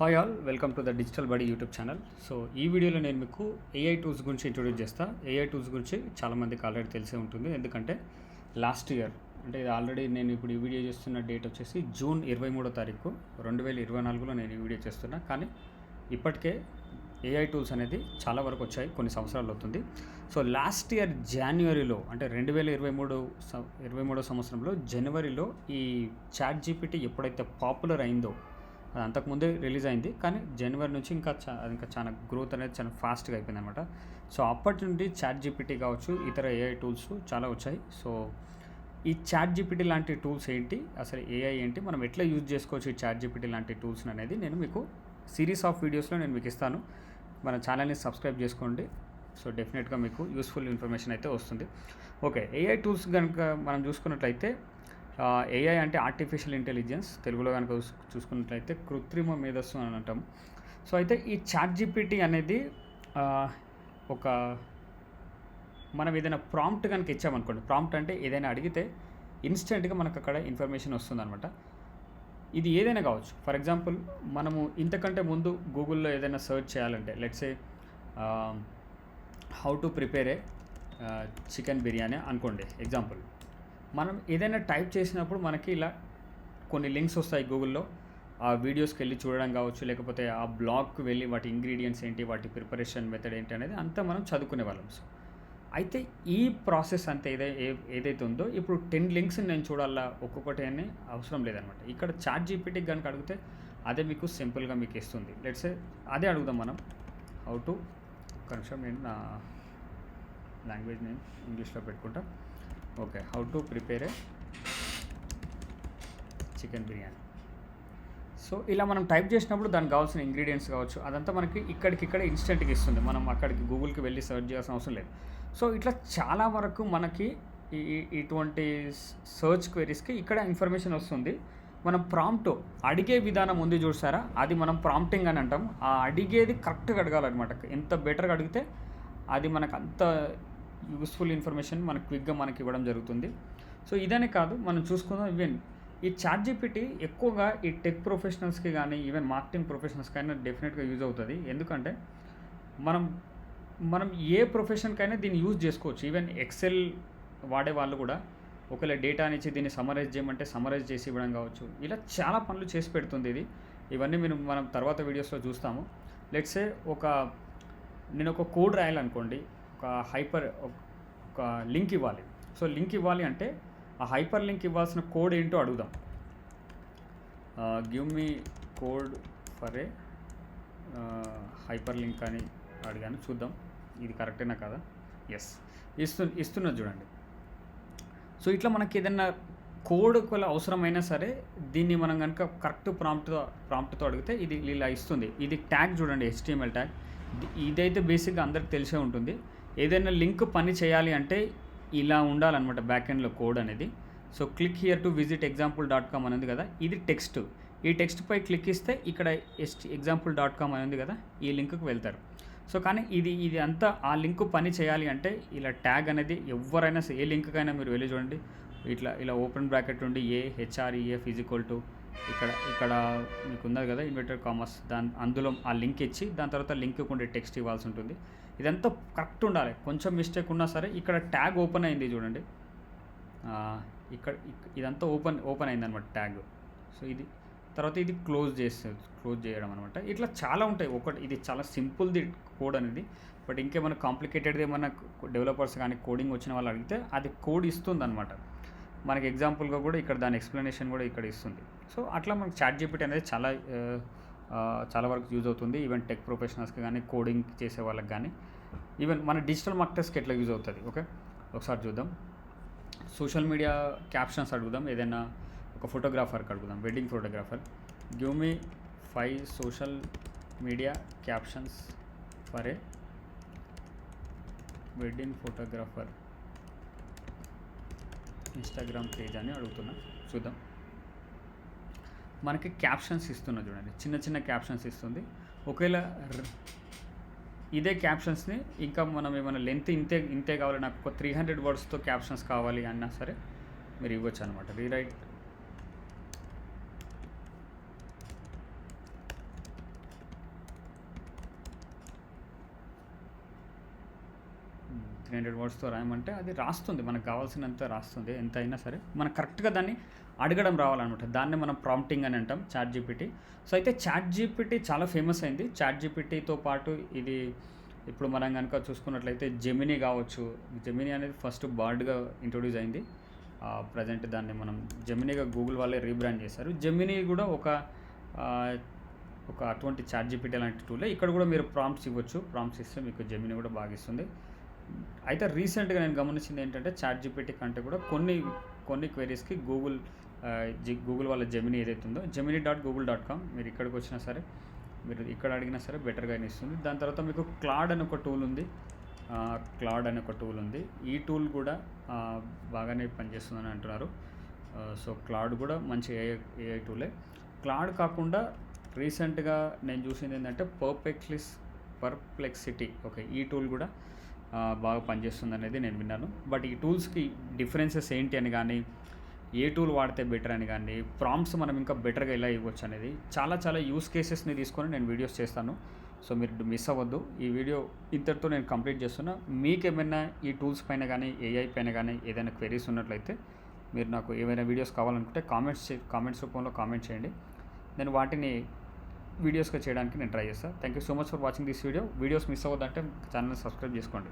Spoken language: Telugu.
Hi all welcome to the digital buddy YouTube channel so ఈ వీడియోలో నేను మీకు ఏఐ టూల్స్ గురించి ఇంట్రొడ్యూస్ చేస్తా. ఏఐ టూల్స్ గురించి చాలామందికి ఆల్రెడీ తెలిసే ఉంటుంది. ఎందుకంటే లాస్ట్ ఇయర్ అంటే ఇది ఆల్రెడీ నేను ఇప్పుడు ఈ వీడియో చేస్తున్న డేట్ వచ్చేసి జూన్ ఇరవై మూడో తారీఖు రెండు వేల ఇరవై నాలుగులో నేను ఈ వీడియో చేస్తున్నా. కానీ ఇప్పటికే ఏఐ టూల్స్ అనేది చాలా వరకు వచ్చాయి. కొన్ని సంవత్సరాలు అవుతుంది. సో లాస్ట్ ఇయర్ జనవరిలో అంటే రెండు వేల ఇరవై మూడు ఇరవై మూడో సంవత్సరంలో జనవరిలో ఈ చాట్ జీపీటీ ఎప్పుడైతే పాపులర్ అయిందో అది అంతకుముందే రిలీజ్ అయింది. కానీ జనవరి నుంచి ఇంకా చా అది ఇంకా చాలా గ్రోత్ అనేది చాలా ఫాస్ట్గా అయిపోయింది అనమాట సో అప్పటి నుండి చాట్ జీపీటీ కావచ్చు ఇతర ఏఐ టూల్స్ చాలా వచ్చాయి. సో ఈ చాట్ జీపీటీ లాంటి టూల్స్ ఏంటి? అసలు ఏఐ ఏంటి? మనం ఎట్లా యూజ్ చేసుకోవచ్చు ఈ చాట్ జీపీటీ లాంటి టూల్స్ అనేది నేను మీకు సిరీస్ ఆఫ్ వీడియోస్లో నేను మీకు ఇస్తాను. మన ఛానల్ని సబ్స్క్రైబ్ చేసుకోండి. సో డెఫినెట్గా మీకు యూస్ఫుల్ ఇన్ఫర్మేషన్ అయితే వస్తుంది. ఓకే ఏఐ టూల్స్ కనుక మనం చూసుకున్నట్లయితే ఏఐ అంటే ఆర్టిఫిషియల్ ఇంటెలిజెన్స్ తెలుగులో కనుక చూసుకున్నట్లయితే కృత్రిమ మేధస్సు అని అంటాం. సో అయితే ఈ చాట్ జీపీటీ అనేది ఒక మనం ఏదైనా ప్రాంప్ట్ కనుక ఇచ్చామనుకోండి ప్రాంప్ట్ అంటే ఏదైనా అడిగితే ఇన్స్టెంట్గా మనకు అక్కడ ఇన్ఫర్మేషన్ వస్తుందన్నమాట. ఇది ఏదైనా కావచ్చు. ఫర్ ఎగ్జాంపుల్ మనము ఇంతకంటే ముందు గూగుల్లో ఏదైనా సెర్చ్ చేయాలంటే let's a how to prepare a chicken biryani అనుకోండి ఎగ్జాంపుల్ మనం ఏదైనా టైప్ చేసినప్పుడు మనకి ఇలా కొన్ని లింక్స్ వస్తాయి గూగుల్లో. ఆ వీడియోస్కి వెళ్ళి చూడడం కావచ్చు లేకపోతే ఆ బ్లాగ్కి వెళ్ళి వాటి ఇంగ్రీడియంట్స్ ఏంటి వాటి ప్రిపరేషన్ మెథడ్ ఏంటి అనేది అంతా మనం చదువుకునే వాళ్ళం. సో అయితే ఈ ప్రాసెస్ అంతా ఏదై ఏ- ఏదైతే ఉందో ఇప్పుడు టెన్ లింక్స్ నేను చూడాలా ఒక్కొక్కటి అని అవసరం లేదనమాట. ఇక్కడ చాట్ జీపీటీకి కనుక అడిగితే అదే మీకు సింపుల్గా మీకు ఇస్తుంది. లెట్స్ అదే అడుగుదాం మనం. హౌ టు ఒక నేను నా లాంగ్వేజ్ నేను ఇంగ్లీష్లో పెట్టుకుంటా. Okay how to prepare a chicken biryani so ఇలా మనం టైప్ చేసినప్పుడు దానికి కావాల్సిన ఇంగ్రీడియంట్స్ కావచ్చు అదంతా మనకి ఇక్కడికిక్కడ ఇన్స్టెంట్గా ఇస్తుంది. మనం అక్కడికి గూగుల్కి వెళ్ళి సెర్చ్ చేయాల్సిన అవసరం లేదు. సో ఇట్లా చాలా వరకు మనకి ఈ ఇటువంటి సర్చ్ క్వెరీస్కి ఇక్కడ ఇన్ఫర్మేషన్ వస్తుంది. మనం ప్రాంప్ట్ అడిగే విధానం ఉంది చూసారా? అది మనం ప్రాంప్టింగ్ అని అంటాం. ఆ అడిగేది కరెక్ట్గా అడగాలన్నమాట. ఎంత బెటర్గా అడిగితే అది మనకు అంత యూస్ఫుల్ ఇన్ఫర్మేషన్ మనకు క్విక్గా మనకి ఇవ్వడం జరుగుతుంది. సో ఇదనే కాదు మనం చూసుకుందాం ఈవెన్ ఈ చాట్ జీపీటీ ఎక్కువగా ఈ టెక్ ప్రొఫెషనల్స్కి కానీ ఈవెన్ మార్కెటింగ్ ప్రొఫెషనల్స్కి అయినా డెఫినెట్గా యూజ్ అవుతుంది. ఎందుకంటే మనం మనం ఏ ప్రొఫెషన్కైనా దీన్ని యూజ్ చేసుకోవచ్చు. ఈవెన్ ఎక్సెల్ వాడే వాళ్ళు కూడా ఒకవేళ డేటా ఇచ్చి దీన్ని సమరైజ్ చేయమంటే సమరైజ్ చేసి ఇవ్వడం కావచ్చు. ఇలా చాలా పనులు చేసి పెడుతుంది ఇది. ఇవన్నీ మీరు మనం తర్వాత వీడియోస్లో చూస్తాము. లెట్సే ఒక నేను ఒక కోడ్ రాయాలనుకోండి. ఒక హైపర్ ఒక లింక్ ఇవ్వాలి. సో లింక్ ఇవ్వాలి అంటే ఆ హైపర్ లింక్ ఇవ్వాల్సిన కోడ్ ఏంటో అడుగుదాం. Give me code for a hyperlink అని అడిగాను. చూద్దాం. ఇది కరెక్టేనా కదా? ఎస్ ఇస్తు ఇస్తున్నది చూడండి. సో ఇట్లా మనకి ఏదైనా కోడ్ ఒకవేళ అవసరమైనా సరే దీన్ని మనం కనుక కరెక్ట్ ప్రాంప్ట్తో ప్రాంప్ట్తో అడిగితే ఇది ఇలా ఇస్తుంది. ఇది ట్యాగ్ చూడండి హెచ్టిఎంఎల్ ట్యాగ్. ఇదైతే బేసిక్గా అందరికి తెలిసే ఉంటుంది. ఏదైనా లింక్ పని చేయాలి అంటే ఇలా ఉండాలన్నమాట బ్యాక్ ఎండ్లో కోడ్ అనేది. So click here to visit example dot com అనేది కదా ఇది టెక్స్ట్ ఈ టెక్స్ట్ పై క్లిక్ ఇస్తే ఇక్కడ ఎస్ట్ ఎగ్జాంపుల్ డాట్ కామ్ అని ఉంది కదా ఈ లింక్కి వెళ్తారు. సో కానీ ఇది ఇది అంతా ఆ లింక్ పని చేయాలి అంటే ఇలా ట్యాగ్ అనేది ఎవరైనా సరే, ఏ లింక్కైనా మీరు వెళ్ళి చూడండి. ఇట్లా ఇలా ఓపెన్ బ్రాకెట్ ఉండి ఏ హెచ్ఆర్ఈఏ ఫిజికల్ టు ఇక్కడ ఇక్కడ మీకు ఉన్నది కదా ఇన్వర్టెడ్ కామర్స్. దాని అందులో ఆ లింక్ ఇచ్చి దాని తర్వాత లింక్ ఉండే టెక్స్ట్ ఇవ్వాల్సి ఉంటుంది. ఇదంతా కరెక్ట్ ఉండాలి. కొంచెం మిస్టేక్ ఉన్నా సరే ఇక్కడ ట్యాగ్ ఓపెన్ అయింది చూడండి. ఇక్కడ ఇదంతా ఓపెన్ ఓపెన్ అయింది అనమాట ట్యాగ్. సో ఇది తర్వాత ఇది క్లోజ్ చేస్తుంది క్లోజ్ చేయడం అనమాట. ఇట్లా చాలా ఉంటాయి. ఒకటి ఇది చాలా సింపుల్ది కోడ్ అనేది. బట్ ఇంకేమైనా కాంప్లికేటెడ్ది ఏమైనా డెవలపర్స్ కానీ కోడింగ్ వచ్చిన వాళ్ళు అడిగితే అది కోడ్ ఇస్తుంది అనమాట మనకి ఎగ్జాంపుల్గా కూడా ఇక్కడ దాని ఎక్స్ప్లెనేషన్ కూడా ఇక్కడ ఇస్తుంది. సో అట్లా మనకి చాట్ జీపీటీ అనేది చాలా చాలా వరకు యూజ్ అవుతుంది. ఈవెన్ టెక్ ప్రొఫెషనల్స్కి కానీ కోడింగ్ చేసే వాళ్ళకి కానీ ఈవెన్ మన డిజిటల్ మార్కెటర్స్కి ఎట్లా యూజ్ అవుతుంది? ఓకే ఒకసారి చూద్దాం. సోషల్ మీడియా క్యాప్షన్స్ అడుగుదాం. ఏదైనా ఒక ఫోటోగ్రాఫర్కి అడుగుదాం. Wedding photographer give me five social media captions for a wedding photographer Instagram page అని అడుగుతున్నా. చూద్దాం. మనకి క్యాప్షన్స్ ఇస్తున్నా చూడండి. చిన్న చిన్న క్యాప్షన్స్ ఇస్తుంది. ఒకవేళ ఇదే క్యాప్షన్స్ని ఇంకా మనం ఏమైనా లెంత్ ఇంతే ఇంతే కావాలి. నాకు ఒక త్రీ హండ్రెడ్ వర్డ్స్తో క్యాప్షన్స్ కావాలి అన్నా సరే మీరు ఇవ్వచ్చు అనమాట రీరైట్ త్రీ హండ్రెడ్ వర్డ్స్తో రాయమంటే అది రాస్తుంది మనకు కావాల్సినంత రాస్తుంది ఎంత అయినా సరే. మనం కరెక్ట్గా దాన్ని అడగడం రావాలన్నమాట. దాన్ని మనం ప్రాంప్టింగ్ అని అంటాం చాట్ జీపీటీ సో అయితే చాట్ జీపీటీ చాలా ఫేమస్ అయింది. చాట్ జీపీటీతో పాటు ఇది ఇప్పుడు మనం కనుక చూసుకున్నట్లయితే జెమినీ కావచ్చు. జెమినీ అనేది ఫస్ట్ బర్డ్గా ఇంట్రొడ్యూస్ అయింది. ప్రజెంట్ దాన్ని మనం జెమినీగా గూగుల్ వాళ్ళే రీబ్రాండ్ చేశారు. జెమినీ కూడా ఒక ఒక అటువంటి చాట్ జీపీటీ లాంటి టూలే. ఇక్కడ కూడా మీరు ప్రాంప్ట్స్ ఇవ్వచ్చు. ప్రాంప్ట్స్ ఇస్తే మీకు జెమినీ కూడా బాగా ఇస్తుంది. అయితే రీసెంట్గా నేను గమనించింది ఏంటంటే చాట్ జీపీటీ కంటే కూడా కొన్ని కొన్ని క్వైరీస్కి గూగుల్ గూగుల్ వాళ్ళ జెమినీ ఏదైతే ఉందో Gemini dot Google dot com మీరు ఇక్కడికి వచ్చినా సరే మీరు ఇక్కడ అడిగినా సరే బెటర్గా ఇస్తుంది దాని తర్వాత మీకు క్లాడ్ అని ఒక టూల్ ఉంది. క్లాడ్ అనే ఒక టూల్ ఉంది. ఈ టూల్ కూడా బాగానే పనిచేస్తుందని అంటున్నారు. సో క్లాడ్ కూడా మంచి ఏఐ ఏఐ టూలే. క్లాడ్ కాకుండా రీసెంట్గా నేను చూసింది ఏంటంటే పర్ఫెక్ట్లిస్ పర్ప్లెక్సిటీ ఓకే ఈ టూల్ కూడా బాగా పనిచేస్తుంది అనేది నేను విన్నాను. బట్ ఈ టూల్స్కి డిఫరెన్సెస్ ఏంటి అని కానీ ఏ టూల్ వాడితే బెటర్ అని కానీ ప్రాంప్ట్స్ మనం ఇంకా బెటర్గా ఎలా ఇవ్వచ్చు అనేది చాలా చాలా యూస్ కేసెస్ని తీసుకొని నేను వీడియోస్ చేస్తాను. సో మీరు మిస్ అవ్వద్దు. ఈ వీడియో ఇంతటితో నేను కంప్లీట్ చేస్తున్నా. మీకు ఏమైనా ఈ టూల్స్ పైన కానీ ఏఐ పైన కానీ ఏదైనా క్వెరీస్ ఉన్నట్లయితే మీరు నాకు ఏమైనా వీడియోస్ కావాలనుకుంటే కామెంట్స్ కామెంట్స్ రూపంలో కామెంట్ చేయండి. నేను వాటిని వీడియోస్గా చేయడానికి నేను ట్రై చేస్తాను thank you so much for watching this video videos miss అవ్వద్దంటే channel subscribe చేసుకోండి.